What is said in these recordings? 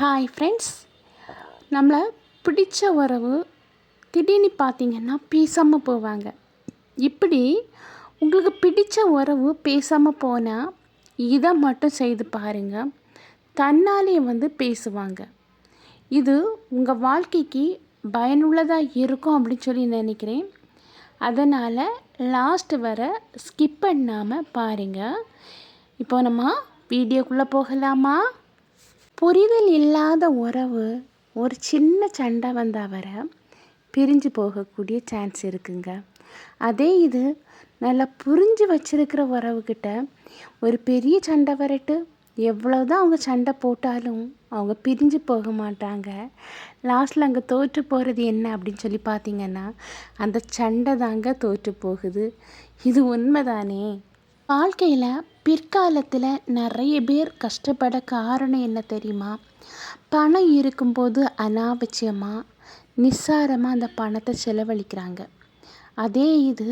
Hi friends நம்மளை பிடிச்ச உறவு திடீர்னு பார்த்தீங்கன்னா பேசாமல் போவாங்க. இப்படி உங்களுக்கு பிடித்த உறவு பேசாமல் போனால் இதை மட்டும் செய்து பாருங்கள் தன்னாலே வந்து பேசுவாங்க. இது உங்கள் வாழ்க்கைக்கு பயனுள்ளதாக இருக்கும் அப்படின்னு சொல்லி நினைக்கிறேன். அதனால் லாஸ்ட் வர ஸ்கிப் பண்ணாமல் பாருங்கள் இப்போ நம்ம வீடியோக்குள்ளே போகலாமா? புரிதல் இல்லாத உறவு ஒரு சின்ன சண்டை வந்தால் வர பிரிஞ்சு போகக்கூடிய சான்ஸ் இருக்குங்க. அதே இது நல்லா புரிஞ்சு வச்சுருக்கிற உறவுக்கிட்ட ஒரு பெரிய சண்டை வரட்டு எவ்வளோதான் அவங்க சண்டை போட்டாலும் அவங்க பிரிஞ்சு போக மாட்டாங்க. லாஸ்ட்டில் அங்கே தோற்று போகிறது என்ன அப்படின்னு சொல்லி பார்த்தீங்கன்னா அந்த சண்டை தாங்க தோற்று போகுது. இது உண்மைதானே? வாழ்க்கையில் பிற்காலத்தில் நிறைய பேர் கஷ்டப்பட காரணம் என்ன தெரியுமா? பணம் இருக்கும்போது அனாவசியமாக நிசாரமாக அந்த பணத்தை செலவழிக்கிறாங்க. அதே இது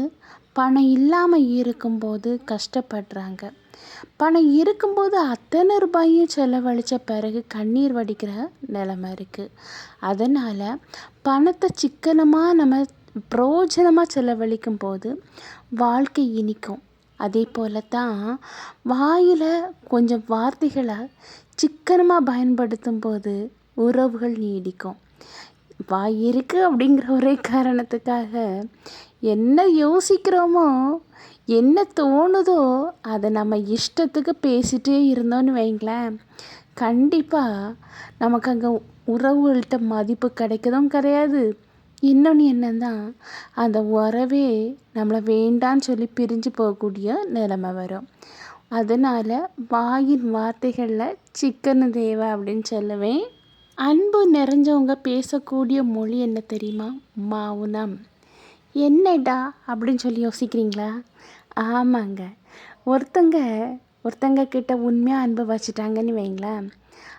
பணம் இல்லாமல் இருக்கும்போது கஷ்டப்படுறாங்க. பணம் இருக்கும்போது அத்தனை ரூபாயும் செலவழித்த பிறகு கண்ணீர் வடிக்கிற நிலமை இருக்குது அதனால் பணத்தை சிக்கனமாக நம்ம பிரோஜனமாக செலவழிக்கும் போது வாழ்க்கை இனிக்கும். அதே போல தான் வாயில் கொஞ்சம் வார்த்தைகளை சிக்கனமாக பயன்படுத்தும் போது உறவுகள் நீடிக்கும். வாய் இருக்குது அப்படிங்கிற ஒரே காரணத்துக்காக என்ன யோசிக்கிறோமோ என்ன தோணுதோ அதை நம்ம இஷ்டத்துக்கு பேசிகிட்டே இருந்தோன்னு வைங்களேன். கண்டிப்பாக நமக்கு அங்கே உறவுகள்கிட்ட மதிப்பு கிடைக்கதும் கிடையாது. இன்னொன்று என்னன்னா அந்த உறவே நம்மளை வேண்டான்னு சொல்லி பிரிஞ்சு போகக்கூடிய நிலமை வரும். அதனால் வாயின் வார்த்தைகளில் சிக்கனு தேவை அப்படின்னு சொல்லுவேன். அன்பு நிறைஞ்சவங்க பேசக்கூடிய மொழி என்ன தெரியுமா? மௌனம். என்னடா அப்படின்னு சொல்லி யோசிக்கிறீங்களா? ஆமாங்க. ஒருத்தங்க ஒருத்தங்க கிட்ட உண்மையாக அன்பு வச்சுட்டாங்கன்னு வைங்களேன்.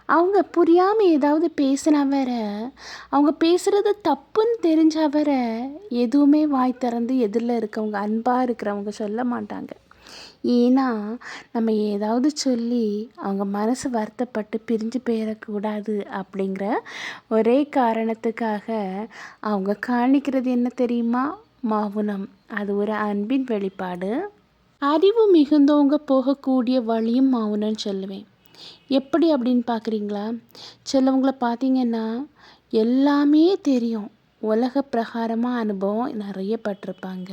அவங்க புரியாமல் ஏதாவது பேசினா வேற அவங்க பேசுகிறது தப்புன்னு தெரிஞ்சா வேற எதுவுமே வாய் திறந்து எதிரில் இருக்கவங்க அன்பாக இருக்கிறவங்க சொல்ல மாட்டாங்க. ஏன்னா நம்ம ஏதாவது சொல்லி அவங்க மனசு வருத்தப்பட்டு பிரிஞ்சு போயிடக்கூடாது அப்படிங்கிற ஒரே காரணத்துக்காக அவங்க காணிக்கிறது என்ன தெரியுமா? மௌனம். அது ஒரு அன்பின் வெளிப்பாடு. அறிவு மிகுந்தவங்க போகக்கூடிய வழியும் மௌனம்னு சொல்லுவேன். எப்படி அப்படின்னு பார்க்குறீங்களா? சிலவங்கள பார்த்தீங்கன்னா எல்லாமே தெரியும். உலக பிரகாரமாக அனுபவம் நிறைய பட்டிருப்பாங்க.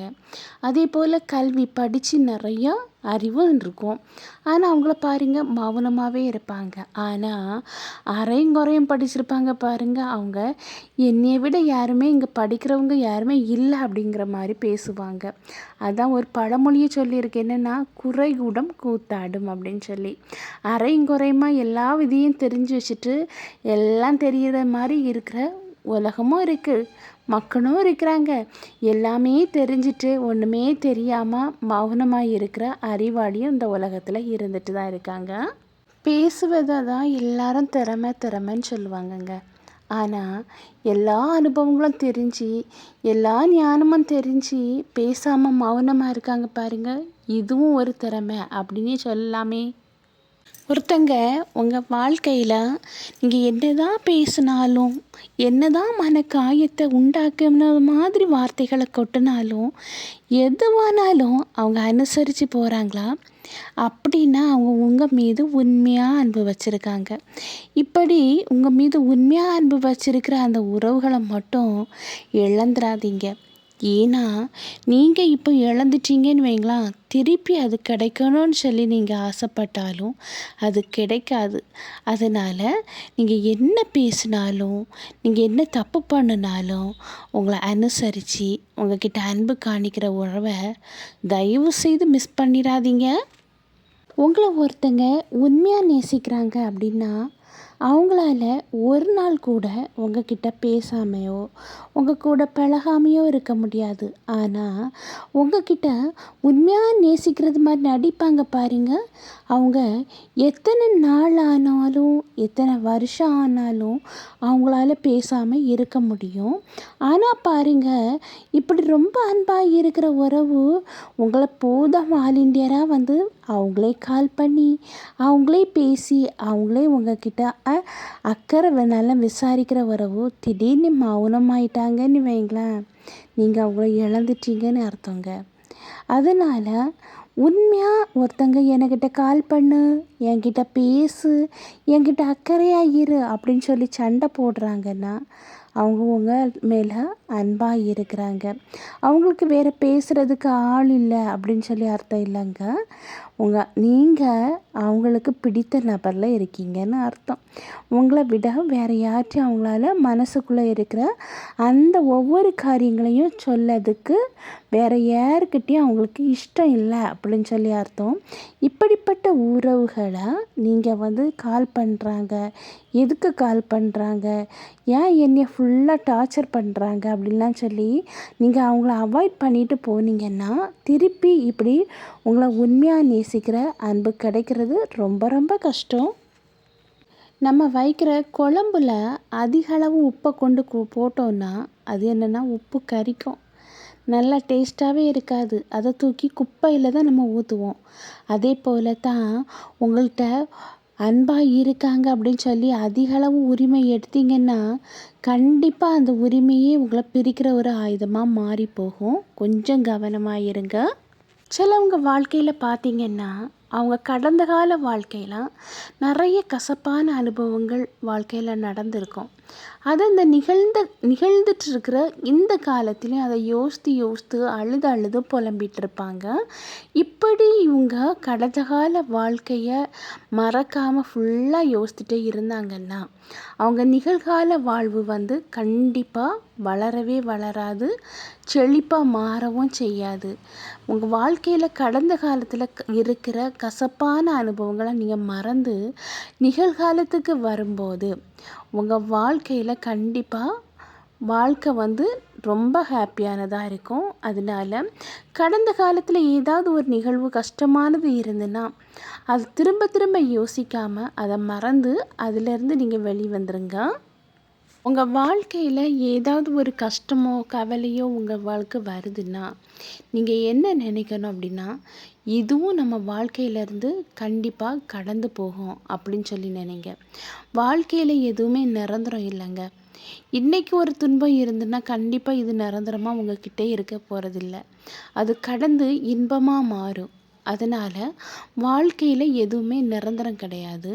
அதே போல் கல்வி படித்து நிறையா அறிவும் இருக்கும். ஆனால் அவங்கள பாருங்க மௌனமாகவே இருப்பாங்க. ஆனால் அரையும் குறையும் படிச்சிருப்பாங்க பாருங்க அவங்க என்னையை விட யாருமே இங்கே படிக்கிறவங்க யாருமே இல்லை அப்படிங்கிற மாதிரி பேசுவாங்க. அதான் ஒரு பழமொழியை சொல்லியிருக்கு. என்னென்னா குறைகூடம் கூத்தாடும் அப்படின்னு சொல்லி. அரையும் குறையுமா எல்லா விதியும் தெரிஞ்சு வச்சுட்டு எல்லாம் தெரிகிற மாதிரி இருக்கிற உலகமும் இருக்குது மக்களும் இருக்கிறாங்க. எல்லாமே தெரிஞ்சுட்டு ஒன்றுமே தெரியாமல் மௌனமாக இருக்கிற அறிவாளியும் இந்த உலகத்தில் இருந்துட்டு தான் இருக்காங்க. பேசுவதை தான் எல்லாரும் திறமை திறமைன்னு சொல்லுவாங்கங்க. ஆனால் எல்லா அனுபவங்களும் தெரிஞ்சு எல்லா ஞானமும் தெரிஞ்சு பேசாமல் மௌனமாக இருக்காங்க பாருங்கள் இதுவும் ஒரு திறமை அப்படின்னே சொல்லலாமே. ஒருத்தங்க உங்கள் வாழ்க்கையில் நீங்கள் என்ன தான் பேசினாலும் என்ன தான் மன காயத்தை உண்டாக்குன மாதிரி வார்த்தைகளை கொட்டினாலும் எதுவானாலும் அவங்க அனுசரித்து போகிறாங்களா அப்படின்னா அவங்க உங்கள் மீது உண்மையாக அன்பு வச்சுருக்காங்க. இப்படி உங்கள் மீது உண்மையாக அன்பு வச்சுருக்கிற அந்த உறவுகளை மட்டும் இழந்துடாதீங்க ஏன்னா நீங்கள் இப்போ இழந்துட்டீங்கன்னு வைங்களா திருப்பி அது கிடைக்கணும்னு சொல்லி நீங்கள் ஆசைப்பட்டாலும் அது கிடைக்காது. அதனால் நீங்கள் என்ன பேசினாலும் நீங்கள் என்ன தப்பு பண்ணினாலும் உங்களை அனுசரித்து உங்ககிட்ட அன்பு காணிக்கிற உறவை தயவு செய்து மிஸ் பண்ணிடாதீங்க. உங்களை ஒருத்தங்க உண்மையாக நேசிக்கிறாங்க அப்படின்னா அவங்களால ஒரு நாள் கூட உங்கக்கிட்ட பேசாமையோ உங்கள் கூட பழகாமையோ இருக்க முடியாது. ஆனால் உங்கக்கிட்ட உண்மையாக நேசிக்கிறது மாதிரி நடிப்பாங்க பாருங்க. அவங்க எத்தனை நாள் ஆனாலும் எத்தனை வருஷம் ஆனாலும் அவங்களால பேசாமல் இருக்க முடியும். ஆனால் பாருங்க இப்படி ரொம்ப அன்பாக இருக்கிற உறவு உங்களை போதும் ஆல் இண்டியராக வந்து அவங்களே கால் பண்ணி அவங்களே பேசி அவங்களே உங்ககிட்ட அக்கறை நல்லா விசாரிக்கிற உறவு திடீர்னு மௌனமாயிட்டாங்கன்னு வைங்களேன். நீங்கள் அவங்கள இழந்துட்டீங்கன்னு அர்த்தங்க. அதனால் உண்மையாக ஒருத்தங்க என்கிட்ட கால் பண்ணு என்கிட்ட பேசு என்கிட்ட அக்கறையாக இரு அப்படின்னு சொல்லி சண்டை போடுறாங்கன்னா அவங்கவுங்க மேலே அன்பாக இருக்கிறாங்க. அவங்களுக்கு வேறு பேசுகிறதுக்கு ஆள் இல்லை அப்படின்னு சொல்லி அர்த்தம் இல்லைங்க. உங்கள் நீங்கள் அவங்களுக்கு பிடித்த நபரில் இருக்கீங்கன்னு அர்த்தம். உங்களை விட வேறு யார்ட்டையும் அவங்களால மனசுக்குள்ளே இருக்கிற அந்த ஒவ்வொரு காரியங்களையும் சொல்லதுக்கு வேறு யாருக்கிட்டேயும் அவங்களுக்கு இஷ்டம் இல்லை அப்படின்னு சொல்லி அர்த்தம். இப்படிப்பட்ட உறவுகளை நீங்கள் வந்து கால் பண்ணுறாங்க எதுக்கு கால் பண்ணுறாங்க ஏன் என்னை ஃபுல் ஃபுல்லாக டார்ச்சர் பண்ணுறாங்க அப்படின்லாம் சொல்லி நீங்கள் அவங்கள அவாய்ட் பண்ணிட்டு போனீங்கன்னா திருப்பி இப்படி உங்களை உண்மையாக நேசிக்கிற அன்பு கிடைக்கிறது ரொம்ப ரொம்ப கஷ்டம். நம்ம வைக்கிற குழம்புல அதிக அளவு உப்பை கொண்டு போட்டோன்னா அது என்னென்னா உப்பு கரிக்கும். நல்லா டேஸ்ட்டாகவே இருக்காது. அதை தூக்கி குப்பையில் தான் நம்ம ஊற்றுவோம் அதே போல தான் உங்கள்கிட்ட அன்பாக இருக்காங்க அப்படின்னு சொல்லி அதிகளவு உரிமை எடுத்தீங்கன்னா கண்டிப்பாக அந்த உரிமையே உங்களை பிரிக்கிற ஒரு ஆயுதமாக மாறி போகும். கொஞ்சம் கவனமாக இருங்க. சிலவங்க வாழ்க்கையில் பார்த்தீங்கன்னா அவங்க கடந்த கால வாழ்க்கையில் நிறைய கசப்பான அனுபவங்கள் வாழ்க்கையில் நடந்திருக்கும். அது இந்த நிகழ்ந்த நிகழ்ந்துட்டு இருக்கிற இந்த காலத்துலேயும் அதை யோசித்து யோசித்து அழுது அழுது புலம்பிட்டு இருப்பாங்க இப்படி இவங்க கடந்த கால வாழ்க்கையை மறக்காமல் ஃபுல்லாக யோசித்துட்டே இருந்தாங்கன்னா அவங்க நிகழ்கால வாழ்வு வந்து கண்டிப்பாக வளரவே வளராது செழிப்பாக மாறவும் செய்யாது. உங்கள் வாழ்க்கையில் கடந்த காலத்தில் இருக்கிற கசப்பான அனுபவங்களை நீங்கள் மறந்து நிகழ்காலத்துக்கு வரும்போது உங்கள் வாழ்க்கையில் கண்டிப்பாக வாழ்க்கை வந்து ரொம்ப ஹாப்பியானதாக இருக்கும். அதனால கடந்த காலத்தில் ஏதாவது ஒரு நிகழ்வு கஷ்டமானது இருந்துன்னா அது திரும்ப திரும்ப யோசிக்காமல் அதை மறந்து அதிலேருந்து நீங்கள் வெளிவந்துருங்க. உங்கள் வாழ்க்கையில் ஏதாவது ஒரு கஷ்டமோ கவலையோ உங்கள் வாழ்க்கை வருதுன்னா நீங்கள் என்ன நினைக்கணும் அப்படின்னா இதுவும் நம்ம வாழ்க்கையிலேருந்து கண்டிப்பாக கடந்து போகும் அப்படின்னு சொல்லி நினைங்க. வாழ்க்கையில் எதுவுமே நிரந்தரம் இல்லைங்க. இன்னைக்கு ஒரு துன்பம் இருந்துன்னா கண்டிப்பாக இது நிரந்தரமாக உங்ககிட்டே இருக்க போகிறதில்ல அது கடந்து இன்பமாக மாறும். அதனால் வாழ்க்கையில் எதுவுமே நிரந்தரம் கிடையாது.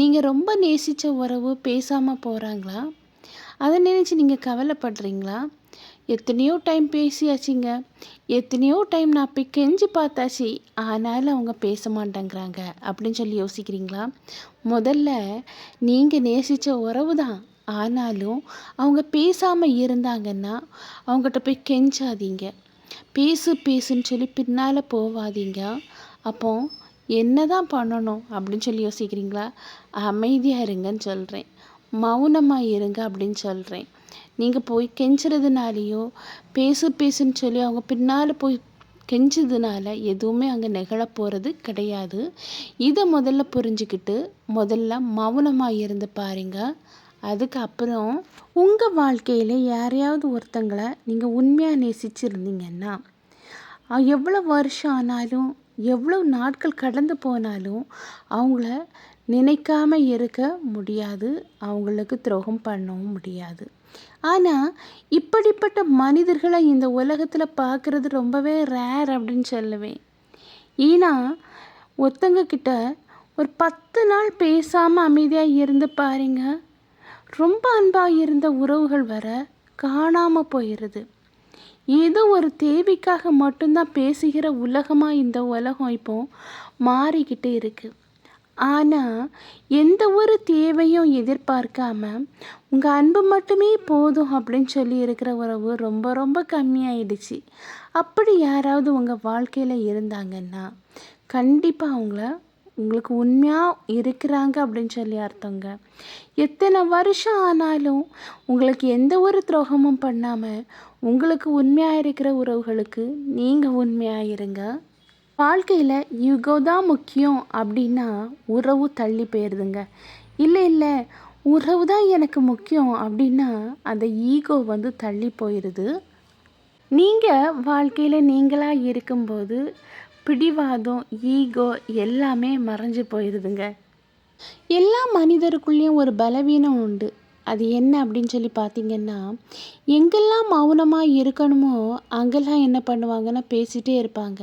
நீங்கள் ரொம்ப நேசித்த உறவு பேசாமல் போகிறாங்களா அதை நினச்சி நீங்கள் கவலைப்படுறீங்களா? எத்தனையோ டைம் பேசியாச்சுங்க. எத்தனையோ டைம் நான் போய் கெஞ்சி பார்த்தாச்சு. ஆனாலும் அவங்க பேச மாட்டேங்கிறாங்க அப்படின்னு சொல்லி யோசிக்கிறீங்களா? முதல்ல நீங்கள் நேசித்த உறவு தான் ஆனாலும் அவங்க பேசாமல் இருந்தாங்கன்னா அவங்ககிட்ட போய் கெஞ்சாதீங்க. பேசு பேசுன்னு சொல்லி பின்னால் போவாதீங்க. அப்போ என்ன தான் பண்ணணும் அப்படின்னு சொல்லி யோசிக்கிறீங்களா? அமைதியாக இருங்கன்னு சொல்கிறேன் மௌனமாக இருங்க அப்படின்னு சொல்கிறேன் நீங்கள் போய் கெஞ்சுறதுனாலையோ பேசு பேசுன்னு சொல்லி அவங்க பின்னால் போய் கெஞ்சதுனால எதுவுமே அங்கே நிகழ போகிறது கிடையாது. இதை முதல்ல புரிஞ்சுக்கிட்டு முதல்ல மௌனமாக இருந்து பாருங்க. அதுக்கப்புறம் உங்கள் வாழ்க்கையில் யாரையாவது ஒருத்தங்களை நீங்கள் உண்மையாக நேசிச்சிருந்தீங்கன்னா எவ்வளோ வருஷம் ஆனாலும் எவ்வளோ நாட்கள் கடந்து போனாலும் அவங்கள நினைக்காம இருக்க முடியாது. அவங்களுக்கு துரோகம் பண்ணவும் முடியாது. ஆனால் இப்படிப்பட்ட மனிதர்களை இந்த உலகத்தில் பார்க்குறது ரொம்பவே ரேர் அப்படின்னு சொல்லுவேன். ஏன்னா ஒருத்தங்க கிட்ட ஒரு பத்து நாள் பேசாமல் அமைதியாக இருந்து பாருங்க. ரொம்ப அன்பாக இருந்த உறவுகள் வர காணாமல் போயிடுது ஏதோ ஒரு தேவைக்காக மட்டும்தான் பேசுகிற உலகமாக இந்த உலகம் இப்போ மாறிக்கிட்டு இருக்குது ஆனால் எந்த ஒரு தேவையும் எதிர்பார்க்காம உங்கள் அன்பு மட்டுமே போதும் அப்படின்னு சொல்லி இருக்கிற உறவு ரொம்ப ரொம்ப கம்மியாயிடுச்சு. அப்படி யாராவது உங்கள் வாழ்க்கையில் இருந்தாங்கன்னா கண்டிப்பாக அவங்கள உங்களுக்கு உண்மையாக இருக்கிறாங்க அப்படின்னு சொல்லி அர்த்தங்க. எத்தனை வருஷம் ஆனாலும் உங்களுக்கு எந்த ஒரு துரோகமும் பண்ணாமல் உங்களுக்கு உண்மையாக இருக்கிற உறவுகளுக்கு நீங்கள் உண்மையாக இருங்க. வாழ்க்கையில் யுகோ தான் முக்கியம் அப்படின்னா உறவு தள்ளி போயிடுதுங்க இல்லை இல்லை உறவு தான் எனக்கு முக்கியம் அப்படின்னா அந்த ஈகோ வந்து தள்ளி போயிடுது நீங்கள் வாழ்க்கையில் நீங்களாக இருக்கும்போது பிடிவாதம் ஈகோ எல்லாமே மறைஞ்சு போயிடுதுங்க எல்லா மனிதருக்குள்ளேயும் ஒரு பலவீனம் உண்டு. அது என்ன அப்படின்னு சொல்லி பார்த்தீங்கன்னா எங்கெல்லாம் மௌனமாக இருக்கணுமோ அங்கெல்லாம் என்ன பண்ணுவாங்கன்னா பேசிகிட்டே இருப்பாங்க.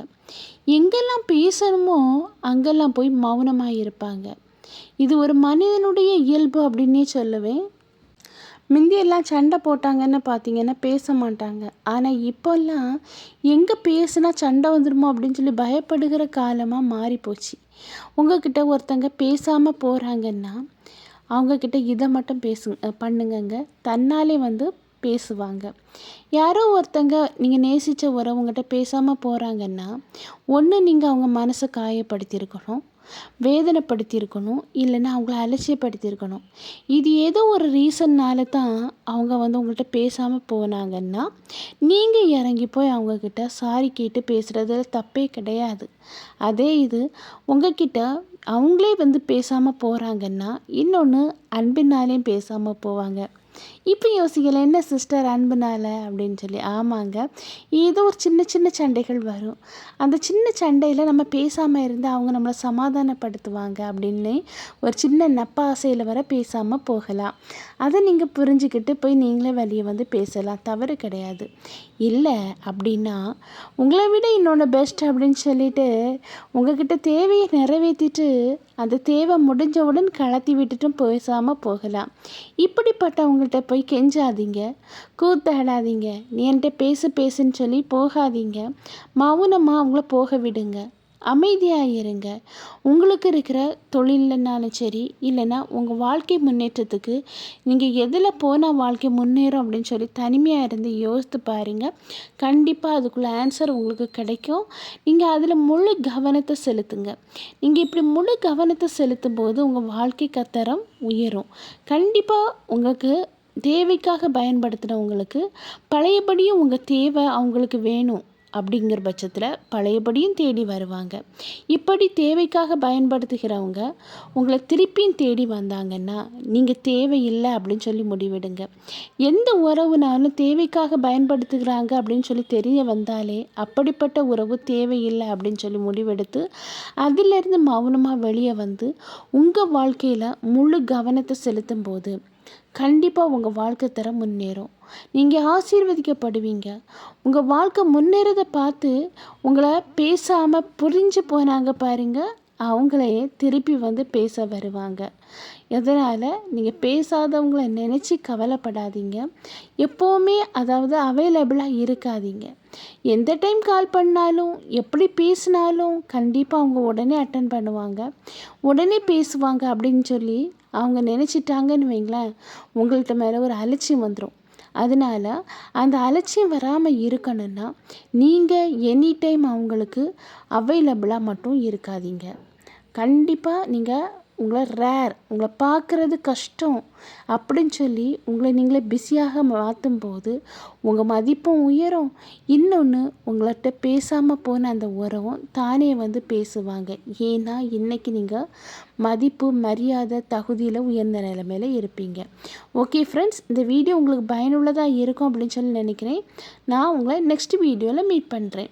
எங்கெல்லாம் பேசணுமோ அங்கெல்லாம் போய் மௌனமாக இருப்பாங்க. இது ஒரு மனிதனுடைய இயல்பு அப்படின்னே சொல்லுவேன். முந்தியெல்லாம் சண்டை போட்டாங்கன்னு பார்த்தீங்கன்னா பேச மாட்டாங்க. ஆனால் இப்போல்லாம் எங்கே பேசுனா சண்டை வந்துடுமோ அப்படின்னு சொல்லி பயப்படுகிற காலமாக மாறிப்போச்சு. உங்ககிட்ட ஒருத்தங்க பேசாமல் போகிறாங்கன்னா அவங்கக்கிட்ட இதை மட்டும் பேசுங்க பண்ணுங்கங்க. தன்னாலே வந்து பேசுவாங்க. யாரோ ஒருத்தங்க நீங்கள் நேசித்த உறவுங்கிட்ட பேசாமல் போகிறாங்கன்னா ஒன்று நீங்கள் அவங்க மனசை காயப்படுத்தியிருக்கணும். வேதனைப்படுத்தியிருக்கணும் இல்லைன்னா அவங்கள அலட்சியப்படுத்தியிருக்கணும். இது ஏதோ ஒரு ரீசன்னால் தான் அவங்க வந்து உங்கள்கிட்ட பேசாமல் போனாங்கன்னா நீங்கள் இறங்கி போய் அவங்கக்கிட்ட சாரி கேட்டு பேசுகிறதுல தப்பே கிடையாது. அதே இது உங்ககிட்ட அவங்களே வந்து பேசாமல் போகிறாங்கன்னா இன்னொன்று அன்பினாலேயும் பேசாமல் போவாங்க. இப்போ யோசிக்கல என்ன சிஸ்டர் அன்புனால? அப்படின்னு சொல்லி. ஆமாங்க. ஏதோ ஒரு சின்ன சின்ன சண்டைகள் வரும். அந்த சின்ன சண்டையில் நம்ம பேசாமல் இருந்து அவங்க நம்மளை சமாதானப்படுத்துவாங்க அப்படின்னு ஒரு சின்ன நப்பாசையில் வர பேசாமல் போகலாம். அதை நீங்கள் புரிஞ்சுக்கிட்டு போய் நீங்களே வெளியே வந்து பேசலாம். தவறு கிடையாது. இல்லை அப்படின்னா உங்களை விட இன்னொன்று பெஸ்ட் அப்படின்னு சொல்லிட்டு உங்ககிட்ட தேவையை நிறைவேற்றிட்டு அந்த தேவை முடிஞ்சவுடன் கலத்தி விட்டுட்டும் பேசாமல் போகலாம். இப்படிப்பட்டவங்கள்ட்ட போய் கெஞ்சாதீங்க. கூத்தாடாதீங்க நீ என்கிட்ட பேசு பேசுன்னு சொல்லி போகாதீங்க. மௌனமாக அவங்கள போக விடுங்க. அமைதியாக இருங்க உங்களுக்கு இருக்கிற தொழில்லனாலும் சரி இல்லைன்னா உங்கள் வாழ்க்கை முன்னேற்றத்துக்கு நீங்கள் எதில் போனால் வாழ்க்கை முன்னேறும் அப்படின்னு சொல்லி தனிமையாக இருந்து யோசித்து பாருங்கள் கண்டிப்பாக அதுக்குள்ளே ஆன்சர் உங்களுக்கு கிடைக்கும். நீங்கள் அதில் முழு கவனத்தை செலுத்துங்க. நீங்கள் இப்படி முழு கவனத்தை செலுத்தும் போது உங்கள் வாழ்க்கை கத்தரம் உயரும். கண்டிப்பாக உங்களுக்கு தேவைக்காக பயன்படுத்தினவங்களுக்கு பழையபடியும் உங்கள் தேவை அவங்களுக்கு வேணும். அப்படிங்கிற பட்சத்தில் பழையபடியும் தேடி வருவாங்க. இப்படி தேவைக்காக பயன்படுத்துகிறவங்க உங்களை திருப்பியும் தேடி வந்தாங்கன்னா நீங்கள் தேவையில்லை அப்படின்னு சொல்லி முடிவிடுங்க. எந்த உறவுனாலும் தேவைக்காக பயன்படுத்துகிறாங்க அப்படின்னு சொல்லி தெரிய வந்தாலே அப்படிப்பட்ட உறவு தேவையில்லை அப்படின்னு சொல்லி முடிவெடுத்து அதிலிருந்து மௌனமாக வெளியே வந்து உங்கள் வாழ்க்கையில் முழு கவனத்தை செலுத்தும் போது கண்டிப்பாக உங்கள் வாழ்க்கை தரம் முன்னேறும். நீங்கள் ஆசீர்வதிக்கப்படுவீங்க. உங்கள் வாழ்க்கை முன்னேறதை பார்த்து உங்களை பேசாமல் புரிஞ்சு போனாங்க பாருங்கள் அவங்களே திருப்பி வந்து பேச வருவாங்க. எதனால்? நீங்கள் பேசாதவங்கள நினச்சி கவலைப்படாதீங்க. எப்போவுமே அதாவது அவைலபிளாக இருக்காதீங்க. எந்த டைம் கால் பண்ணாலும் எப்படி பேசினாலும் கண்டிப்பாக அவங்க உடனே அட்டன் பண்ணுவாங்க. உடனே பேசுவாங்க அப்படின்னு சொல்லி அவங்க நினச்சிட்டாங்கன்னு வைங்களேன் உங்கள்கிட்ட மேலே ஒரு அலட்சியம் வந்துடும் அதனால் அந்த அலட்சியம் வராமல் இருக்கணும்னா நீங்கள் எனி டைம் அவங்களுக்கு அவைலபிளாக மட்டும் இருக்காதீங்க. கண்டிப்பாக நீங்கள் உங்களை ரேர் உங்களை பார்க்குறது கஷ்டம் அப்படின்னு சொல்லி உங்களை நீங்களே பிஸியாக மாற்றும் போது உங்கள் மதிப்பும் உயரும். இன்னொன்று உங்கள்கிட்ட பேசாமல் போன அந்த உறவும் தானே வந்து பேசுவாங்க. ஏன்னா இன்றைக்கி நீங்கள் மதிப்பு மரியாதை தகுதியில் உயர்ந்த நிலைமையில் இருப்பீங்க. ஓகே ஃப்ரெண்ட்ஸ் இந்த வீடியோ உங்களுக்கு பயனுள்ளதாக இருக்கும் அப்படின்னு சொல்லி நினைக்கிறேன். நான் உங்களை நெக்ஸ்ட் வீடியோவில் மீட் பண்ணுறேன்